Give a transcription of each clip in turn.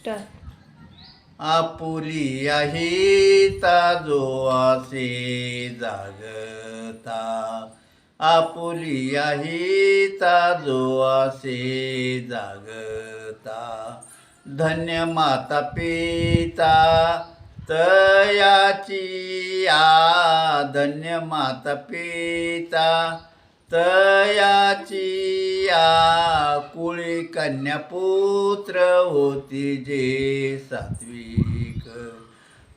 Star आपुली आहे जो असे जागता. आपुली आहे जो असे जागता. धन्य माता पिता तयाची आ. धन्य माता पिता तयाची आ कुळी कन्यापुत्र होती जे सात्विक.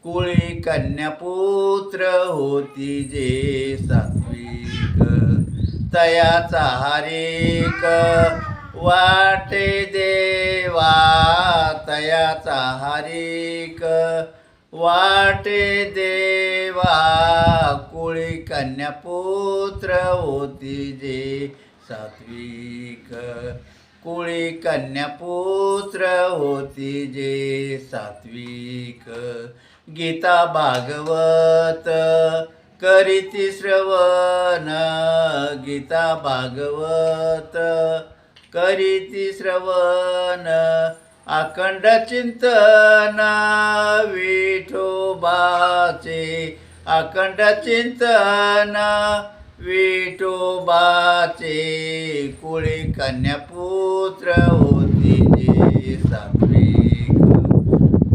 कुळी कन्यापुत्र होती जे सात्विक. तयाचा हरिक वाटे देवा. तयाचा हरिक वाटे देवा कन्यापुत्र होती जे सात्विक. कुळी कन्यापुत्र होती जे सात्विक. गीता भागवत करीती श्रवण. गीता भागवत करीती श्रवण. अखंड चिंतन विठोबाचे अखंड चिंतन विठोबाचे कुळी कन्या पुत्र होती जे सात्विक.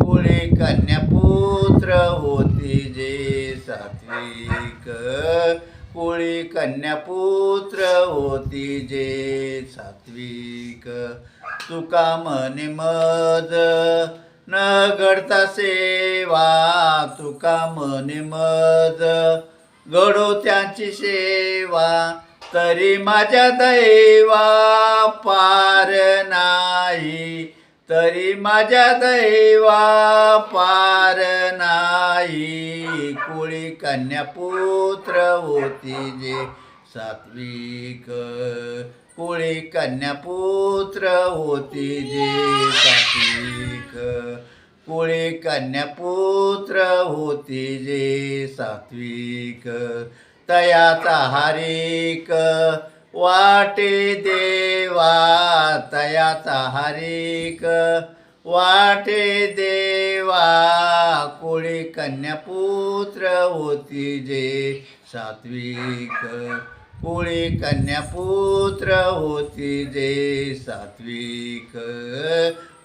कुळी कन्या पुत्र होती जे सात्विक. कुळी कन्या पुत्र होती जे सात्विक. तुका मने मज न घडता सेवा तुका मने मज घडो त्यांची सेवा तरी माझ्या दैवा पार नाही. तरी माझ्या दैवा पार नाही. कुळी कन्या पुत्र होती जे सात्विक कुळी कन्यापुत्र होती जे सात्विक. कुळी कन्यापुत्र होती जे सात्विक. तयाचा हारिक वाटे देवा. तयाचा हारिक वाटे देवा. कुळी कन्यापुत्र होती जे सात्विक. कुळी कन्या पुत्र होती जे सात्विक.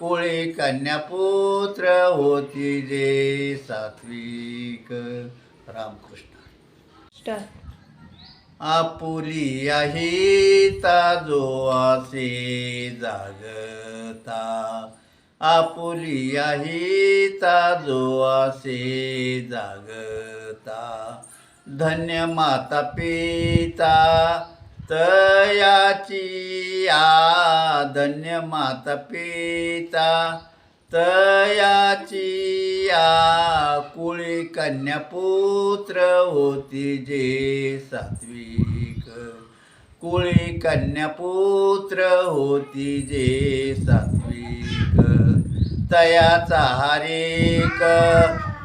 कुळी कन्या पुत्र होती जे सात्विक. रामकृष्ण. आपुली आहे जो आसे जागता. आपुली आहे जो आसे जागता. धन्य माता पिता तयाची आ धन्य माता पिता तयाची आ कुळी कन्या पुत्र होती जे सात्विक. कुळी कन्या पुत्र होती जे सात्विक. तयाचा हरेक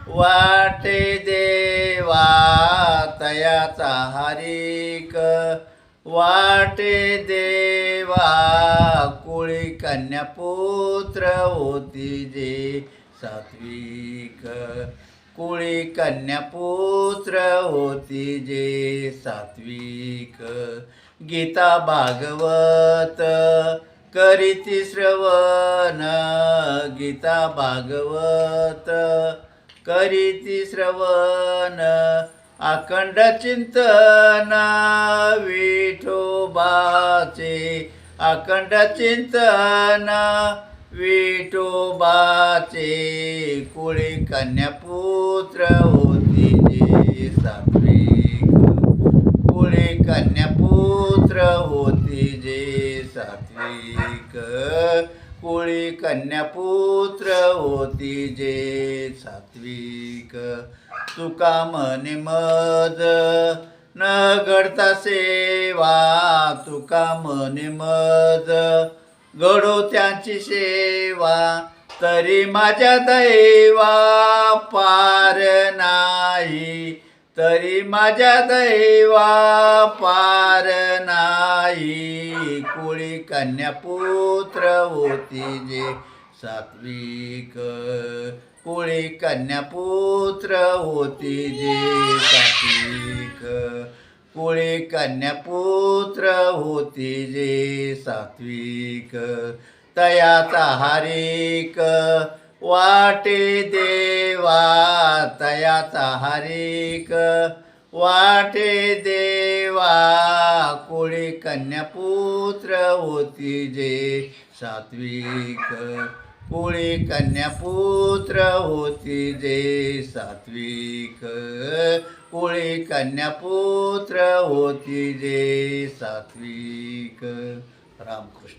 वाटे तयाचा हरेक वाटे देवा कुळी कन्या पुत्र होती जे सात्विक. कुळी कन्या पुत्र होती जे सात्विक. गीता भागवत करीती श्रवण गीता भागवत करीती श्रवण. अखंड चिंतना विठोबाचे अखंड चिंतना विठोबाचे कुळी कन्यापुत्र होती जे सात्विक. कुळी कन्यापुत्र होती जे सात्विक. कुळी कन्यापुत्र होती जे सात्विक. तुका म्हणे मज. न घडता सेवा तुका म्हणे मज. घडो त्यांची सेवा तरी माझ्या दैवा पार नाही. तरी माझ्या दैवा पार नाही. कुळी कन्या पुत्र होती जे सात्विक कोळी कन्यापुत्र होती जे सात्विक. कोळी कन्यापुत्र होती जे सात्विक. तयाचा हारिक वाटे देवा. तयाचा हारिक वाटे देवा. कोळी कन्यापुत्र होती जे सात्विक. कोळी कन्यापुत्र होती जे सात्विक. कोळी कन्यापुत्र होती जे सात्विक. रामकृष्ण.